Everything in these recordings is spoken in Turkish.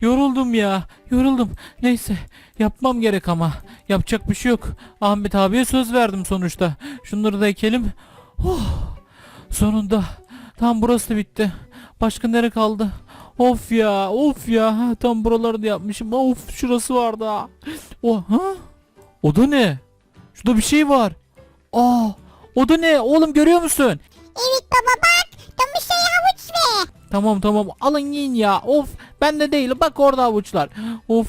yoruldum ya. Yoruldum. Neyse yapmam gerek ama. Yapacak bir şey yok. Ahmet abiye söz verdim sonuçta. Şunları da ekelim. Oh, sonunda. Tam burası da bitti. Başka nere kaldı? Of ya of ya. Tam buraları da yapmışım. Of şurası vardı ha. O, ha? O da ne? Şurada bir şey var. Aa, o da ne? Oğlum görüyor musun? Evet baba bak. Domuz havuç ve. Tamam tamam alın yiyin ya. Of ben de değil. Bak orada avuçlar. Of.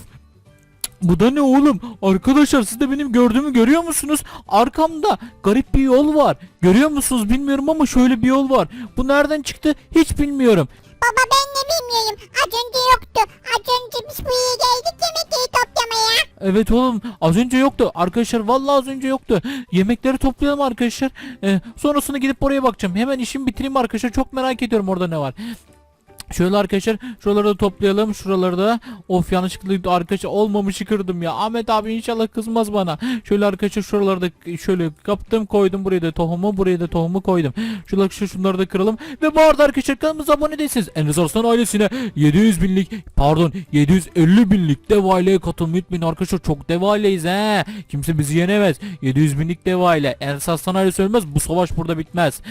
Bu da ne oğlum? Arkadaşlar siz de benim gördüğümü görüyor musunuz? Arkamda garip bir yol var. Görüyor musunuz bilmiyorum ama şöyle bir yol var. Bu nereden çıktı hiç bilmiyorum. Baba ben de bilmiyorum. Az önce yoktu. Az önce biz toplamaya. Evet oğlum az önce yoktu. Arkadaşlar vallahi az önce yoktu. Yemekleri toplayalım arkadaşlar. Ee, sonrasında gidip oraya bakacağım. Hemen işimi bitireyim arkadaşlar. Çok merak ediyorum orada ne var. Şöyle arkadaşlar şuraları da toplayalım. Şuraları da. Of yanlışlıkla arkadaşlar olmamışı kırdım ya. Ahmet abi inşallah kızmaz bana. Şöyle arkadaşlar şuraları da şöyle kaptım koydum. Buraya da tohumu buraya da tohumu koydum. Şöyle arkadaşlar şunları da kıralım. Ve bu arada arkadaşlar kanalımıza abone değilsiniz Enes Arslan ailesine 700 binlik pardon 750 binlik dev aileye katılmayı unutmayın arkadaşlar. Çok dev aileyiz he. Kimse bizi yenemez. 700 binlik dev aile Enes Arslan ailesi ölmez. Bu savaş burada bitmez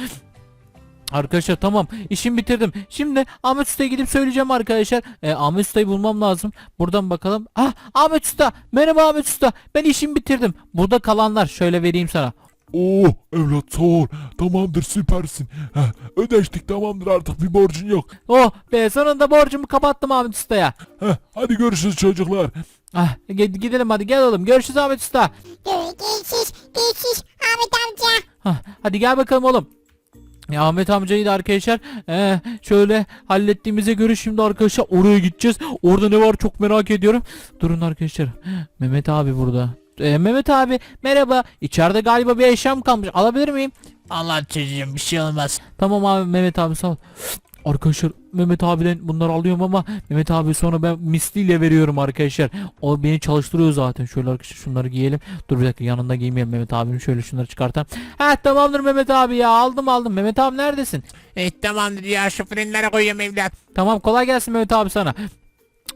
Arkadaşlar tamam işimi bitirdim. Şimdi Ahmet Usta'ya gidip söyleyeceğim arkadaşlar. Ee, Ahmet Usta'yı bulmam lazım. Buradan bakalım. Ah Ahmet Usta. Merhaba Ahmet Usta. Ben işimi bitirdim. Burada kalanlar şöyle vereyim sana. Oo evlat sağ ol. Tamamdır süpersin. Heh, ödeştik tamamdır artık bir borcun yok. Oh be sonunda borcumu kapattım Ahmet Usta'ya. Heh, hadi görüşürüz çocuklar. Ah gid- gidelim hadi gel oğlum. Görüşürüz Ahmet Usta. Görüşürüz. Görüşürüz. Ahmet amca. Hah, hadi gel bakalım oğlum. Ya Ahmet amcayı da arkadaşlar ee, şöyle hallettiğimize göre şimdi arkadaşlar oraya gideceğiz. Orada ne var çok merak ediyorum. Durun arkadaşlar. Mehmet abi burada. Ee, Mehmet abi merhaba. İçeride galiba bir eşyam kalmış. Alabilir miyim? Allah çocuğum bir şey olmaz. Tamam abi Mehmet abi sağ ol. Arkadaşlar Mehmet abiden bunları alıyorum ama Mehmet abi sonra ben misliyle veriyorum arkadaşlar. O beni çalıştırıyor zaten. Şöyle arkadaşlar şunları giyelim. Dur bir dakika yanında giymeyelim Mehmet abinin. Şöyle şunları çıkartalım. Ha tamamdır Mehmet abi ya aldım aldım. Mehmet abi neredesin? E tamamdır ya şu frenlere koyuyorum evlat. Tamam kolay gelsin Mehmet abi sana.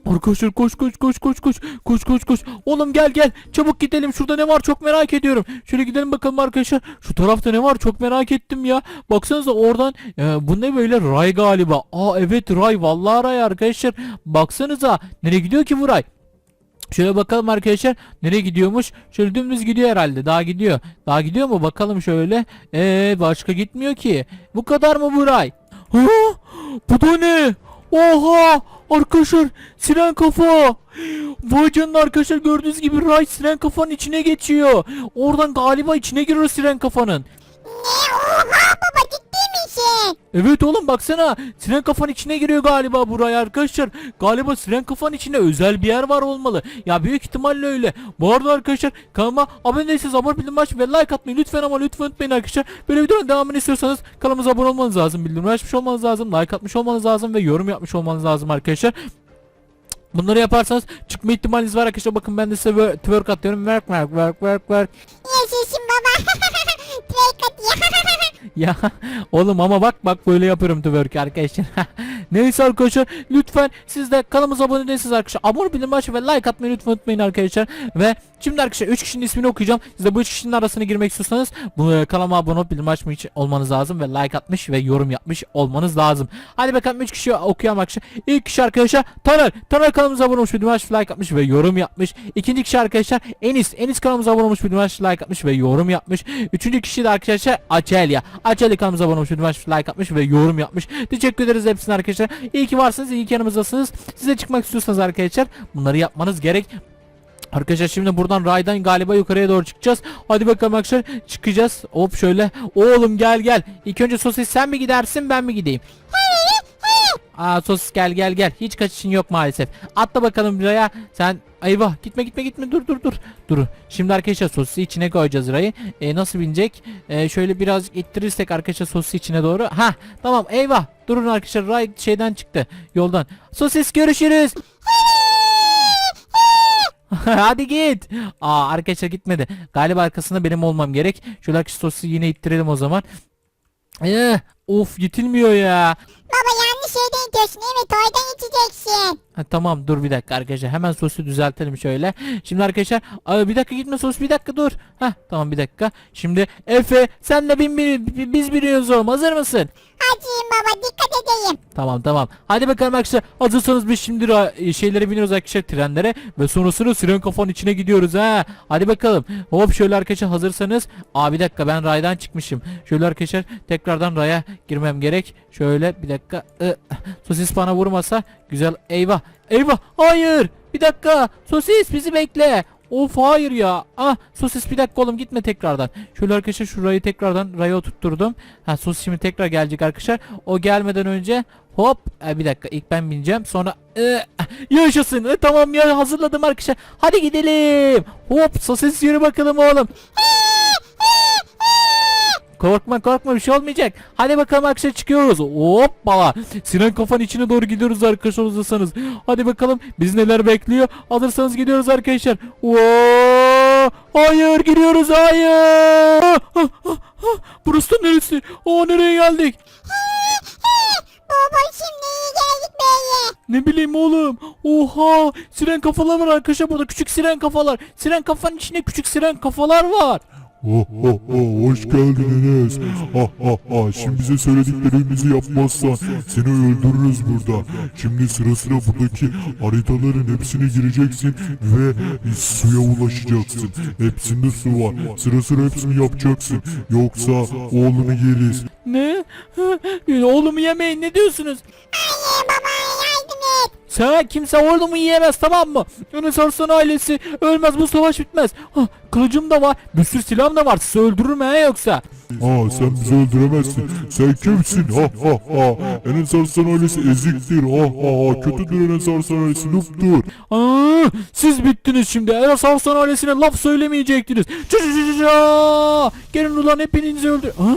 Arkadaşlar koş koş koş koş koş koş koş koş oğlum gel gel çabuk gidelim şurada ne var çok merak ediyorum şöyle gidelim bakalım arkadaşlar şu tarafta ne var çok merak ettim ya baksanıza oradan e, bu ne böyle ray galiba aa evet ray vallahi ray arkadaşlar baksanıza nereye gidiyor ki bu ray Şöyle bakalım arkadaşlar nereye gidiyormuş? Şöyle dümdüz gidiyor herhalde. Daha gidiyor. Daha gidiyor mu? Bakalım şöyle. Ee başka gitmiyor ki. Bu kadar mı bu ray? Ha? Bu da ne? Oha! Arkadaşlar siren kafa. Vay canına arkadaşlar gördüğünüz gibi ray siren kafanın içine geçiyor. Oradan galiba içine giriyor siren kafanın. Ne misin? Evet oğlum baksana siren kafanın içine giriyor galiba buraya arkadaşlar. Galiba siren kafanın içinde özel bir yer var olmalı. Ya büyük ihtimalle öyle. Bu arada arkadaşlar kanalıma abone değilseniz abone bildirim aç ve like atmayı lütfen ama lütfen unutmayın arkadaşlar. Böyle videonun devamını istiyorsanız kanalımıza abone olmanız lazım. Bildirim açmış olmanız lazım. Like atmış olmanız lazım ve yorum yapmış olmanız lazım arkadaşlar. Bunları yaparsanız çıkma ihtimaliniz var arkadaşlar. Bakın ben de size twerk atıyorum. Work work work work work. Yaşasın baba. Ya oğlum ama bak bak böyle yapıyorum twerk arkadaşlar. Neyse arkadaşlar lütfen siz de kanalımıza abone değilsiniz arkadaşlar. Abone bildirim açın ve like atmayı lütfen unutmayın arkadaşlar. Ve şimdi arkadaşlar 3 kişinin ismini okuyacağım. Siz de bu 3 kişinin arasına girmek istiyorsanız bu e, kanalıma abone olup bildirim açmış olmanız lazım ve like atmış ve yorum yapmış olmanız lazım. Hadi bakalım 3 kişi okuyalım arkadaşlar. İlk kişi arkadaşlar Taner. Taner kanalımıza abone olmuş, bildirim açmış, like atmış ve yorum yapmış. İkinci kişi arkadaşlar Enis. Enis kanalımıza abone olmuş, bildirim açmış, like atmış ve yorum yapmış. Üçüncü kişi de arkadaşlar Açelya. Açelya kanalımıza abone olmuş, bildirim açmış, like atmış ve yorum yapmış. Teşekkür ederiz hepsine arkadaşlar. İyi ki varsınız, iyi ki yanımızdasınız. Size çıkmak istiyorsanız arkadaşlar bunları yapmanız gerek. Arkadaşlar şimdi buradan raydan galiba yukarıya doğru çıkacağız. Hadi bakalım arkadaşlar çıkacağız. Hop şöyle. Oğlum gel gel. İlk önce sosis sen mi gidersin ben mi gideyim? Aa sosis gel gel gel. Hiç kaçışın yok maalesef. Atla bakalım buraya. Sen eyvah gitme gitme gitme dur dur dur. Dur. Şimdi arkadaşlar sosisi içine koyacağız rayı. E, nasıl binecek? E, şöyle birazcık ittirirsek arkadaşlar sosisi içine doğru. Ha tamam eyvah. Durun arkadaşlar ray şeyden çıktı. Yoldan. Sosis görüşürüz. Hadi git. Aa arkadaşlar gitmedi. Galiba arkasında benim olmam gerek. Şöyle arkadaşlar sosisi yine ittirelim o zaman. Eh, of gitilmiyor ya. Baba yanlış şeyden içiyorsun evet oradan içeceksin. Ha, tamam dur bir dakika arkadaşlar hemen sosu düzeltelim şöyle. Şimdi arkadaşlar Aa, bir dakika gitme sos bir dakika dur. Hah tamam bir dakika. Şimdi Efe sen de bin, bin- biz biniyoruz oğlum hazır mısın? Hadi baba dikkat edeyim. Tamam tamam. Hadi bakalım arkadaşlar. Hazırsanız biz şimdi ra- şeylere biniyoruz arkadaşlar trenlere. Ve sonrasında siren kafanın içine gidiyoruz ha. Hadi bakalım. Hop şöyle arkadaşlar hazırsanız. Aa bir dakika ben raydan çıkmışım. Şöyle arkadaşlar tekrardan raya girmem gerek. Şöyle bir dakika. Ih, sosis bana vurmasa. Güzel. Eyvah. Eyvah. Hayır. Bir dakika. Sosis bizi bekle. Of hayır ya. Ah sosis bir dakika oğlum gitme tekrardan. Şöyle arkadaşlar şurayı tekrardan raya oturtturdum. Ha sosis şimdi tekrar gelecek arkadaşlar. O gelmeden önce hop e, bir dakika ilk ben bineceğim sonra e, yaşasın. E, tamam ya hazırladım arkadaşlar. Hadi gidelim. Hop sosis yürü bakalım oğlum. Korkma korkma bir şey olmayacak. Hadi bakalım arkadaşlar çıkıyoruz. Hoppala. Sinan kafanın içine doğru gidiyoruz arkadaşlar hazırsanız. Hadi bakalım biz neler bekliyor. Hazırsanız gidiyoruz arkadaşlar. Oo! Hayır gidiyoruz hayır. Ah, ah, ah. Burası da neresi? Aa nereye geldik? Baba şimdi iyi geldik böyle. Ne bileyim oğlum. Oha! Siren kafalar var arkadaşlar burada küçük siren kafalar. Siren kafanın içinde küçük siren kafalar var. Oh oh oh hoş geldin Enes. Ha ha şimdi bize söylediklerimizi yapmazsan seni öldürürüz burada. Şimdi sıra sıra buradaki haritaların hepsine gireceksin ve suya ulaşacaksın. Hepsinde su var. Sıra sıra hepsini yapacaksın. Yoksa oğlunu yeriz. Ne? Oğlumu yemeyin ne diyorsunuz? Sen kimse oğlumu yiyemez tamam mı? Yunus Arslan ailesi ölmez bu savaş bitmez. Hah, kılıcım da var bir sürü silahım da var sizi öldürür mü he yoksa? Aa sen bizi öldüremezsin. Sen kimsin? Ha ha ha. Enes Arslan ailesi eziktir. Ha ha ha. Kötüdür Enes Arslan ailesi. Luftur. Aa, siz bittiniz şimdi Enes Arslan ailesine laf söylemeyecektiniz. Çı çı çı çı çı. Gelin ulan hepinizi öldür. Ha?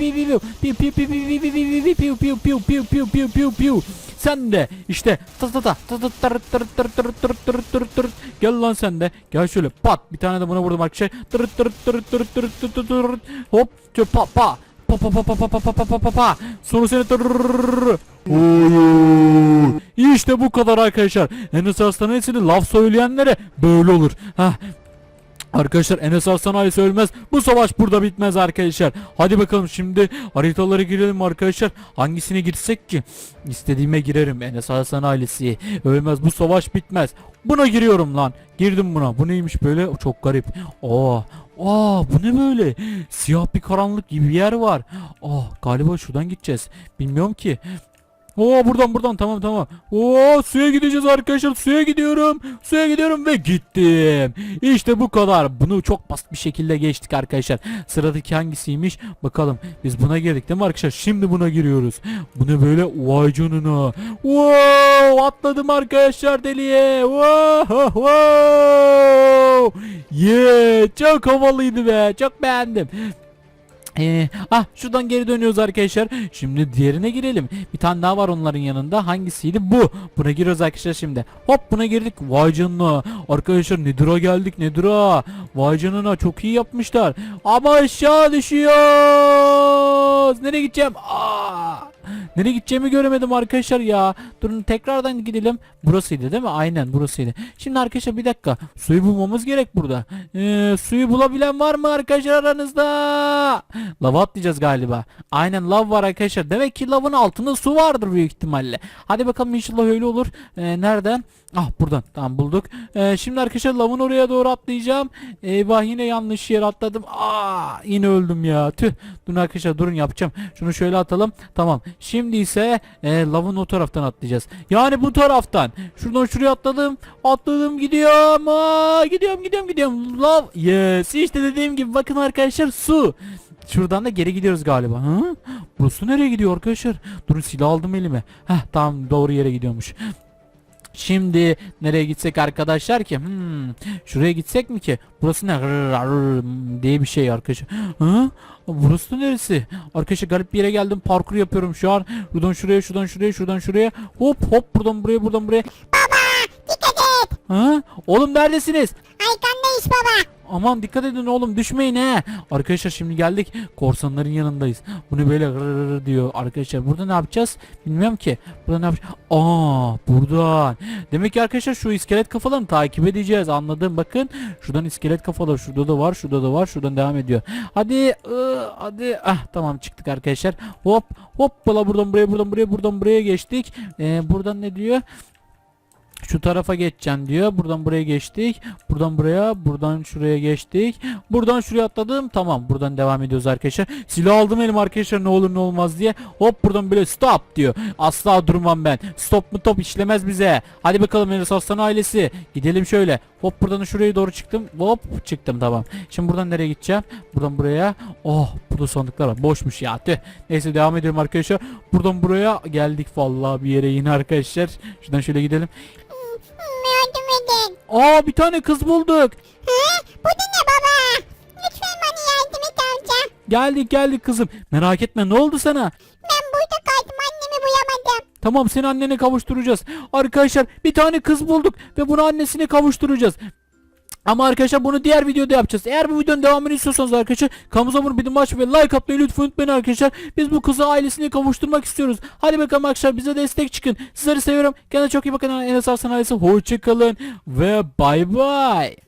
piu piu piu piu piu piu piu piu piu piu piu piu piu sen de işte ta ta ta ta ta tar tar tar tar tar tar tar tar gel lan sen de gel şöyle pat bir tane de buna vurdum arkadaşlar tar tar tar tar tar tar tar hop şöyle pa pa pa pa pa pa pa pa pa pa pa pa sonra seni işte bu kadar arkadaşlar. Enes Arslan ailesini laf söyleyenlere böyle olur. Hah. Arkadaşlar Enes Arslan ailesi ölmez. Bu savaş burada bitmez arkadaşlar. Hadi bakalım şimdi haritalara girelim arkadaşlar. Hangisine girsek ki? İstediğime girerim Enes Arslan ailesi. Ölmez bu savaş bitmez. Buna giriyorum lan. Girdim buna. Bu neymiş böyle? Çok garip. Aa, aa bu ne böyle? Siyah bir karanlık gibi bir yer var. Aa galiba şuradan gideceğiz. Bilmiyorum ki. Oo buradan buradan tamam tamam. Oo suya gideceğiz arkadaşlar. Suya gidiyorum. Suya gidiyorum ve gittim. İşte bu kadar. Bunu çok basit bir şekilde geçtik arkadaşlar. Sıradaki hangisiymiş? Bakalım. Biz buna girdik değil mi arkadaşlar? Şimdi buna giriyoruz. Bu ne böyle? Vay canına. Wow! Atladım arkadaşlar deliye. Wow! wow. Yeah! Çok havalıydı be. Çok beğendim. Ee, ah şuradan geri dönüyoruz arkadaşlar. Şimdi diğerine girelim. Bir tane daha var onların yanında. Hangisiydi? Bu. Buna giriyoruz arkadaşlar şimdi. Hop buna girdik. Vay canına. Arkadaşlar Nedir'a geldik Nedir'a. Vay canına çok iyi yapmışlar. Ama aşağı düşüyoruz. Nereye gideceğim? Aa! Nereye gideceğimi göremedim arkadaşlar ya. Durun tekrardan gidelim. Burasıydı değil mi? Aynen burasıydı. Şimdi arkadaşlar bir dakika. Suyu bulmamız gerek burada. Ee, suyu bulabilen var mı arkadaşlar aranızda? Lava atlayacağız galiba. Aynen lav var arkadaşlar. Demek ki lavın altında su vardır büyük ihtimalle. Hadi bakalım inşallah öyle olur. Ee, nereden? Ah buradan. Tamam bulduk. Ee, şimdi arkadaşlar lavın oraya doğru atlayacağım. Eyvah yine yanlış yere atladım. Aa yine öldüm ya. Tüh. Durun arkadaşlar durun yapacağım. Şunu şöyle atalım. Tamam. Şimdi ise e, lavın o taraftan atlayacağız. Yani bu taraftan. Şuradan şuraya atladım. Atladım gidiyorum. Aa, gidiyorum gidiyorum gidiyorum. Lav. Yes. İşte dediğim gibi bakın arkadaşlar su. Şuradan da geri gidiyoruz galiba. Hı? Burası nereye gidiyor arkadaşlar? Durun silah aldım elime. Heh tamam doğru yere gidiyormuş. Şimdi nereye gitsek arkadaşlar ki? Hmm, şuraya gitsek mi ki? Burası ne? Rrr, rrr diye bir şey arkadaşlar. Hı? Burası da neresi? Arkadaşlar garip bir yere geldim. Parkur yapıyorum şu an. Şuradan şuraya, şuradan şuraya, şuradan şuraya. Hop hop buradan buraya, buradan buraya. Dikkat et. Ha? Oğlum neredesiniz? Arkandayız baba. Aman dikkat edin oğlum düşmeyin he. Arkadaşlar şimdi geldik korsanların yanındayız. Bunu böyle rrrr diyor arkadaşlar. Burada ne yapacağız? Bilmiyorum ki. Burada ne yapacağız? Aa buradan. Demek ki arkadaşlar şu iskelet kafalarını takip edeceğiz. Anladım bakın. Şuradan iskelet kafalar şurada da var şurada da var. Şuradan devam ediyor. Hadi ıı, hadi. Ah tamam çıktık arkadaşlar. Hop hop bala buradan buraya buradan buraya buradan buraya geçtik. Ee, buradan ne diyor? Şu tarafa geçeceksin diyor. Buradan buraya geçtik. Buradan buraya, buradan şuraya geçtik. Buradan şuraya atladım. Tamam, buradan devam ediyoruz arkadaşlar. Silah aldım elim arkadaşlar ne olur ne olmaz diye. Hop buradan böyle stop diyor. Asla durmam ben. Stop mu top işlemez bize. Hadi bakalım Enes Aslan ailesi. Gidelim şöyle. Hop buradan şuraya doğru çıktım. Hop çıktım tamam. Şimdi buradan nereye gideceğim? Buradan buraya. Oh burada sandıklar var. Boşmuş ya. Tüh. Neyse devam edelim arkadaşlar. Buradan buraya geldik vallahi bir yere yine arkadaşlar. Şuradan şöyle gidelim. Aa bir tane kız bulduk. Ha? Bu da ne baba? Lütfen bana yardım et amca. Geldik geldik kızım. Merak etme ne oldu sana? Ben burada kaldım annemi bulamadım. Tamam seni annene kavuşturacağız. Arkadaşlar bir tane kız bulduk ve bunu annesine kavuşturacağız. Ama arkadaşlar bunu diğer videoda yapacağız. Eğer bu videonun devamını istiyorsanız arkadaşlar kanalımıza abone bir maç ve like atmayı lütfen unutmayın arkadaşlar. Biz bu kızı ailesine kavuşturmak istiyoruz. Hadi bakalım arkadaşlar bize destek çıkın. Sizleri seviyorum. Kendinize çok iyi bakın. Enes Arslan ailesi. Hoşçakalın ve bay bay.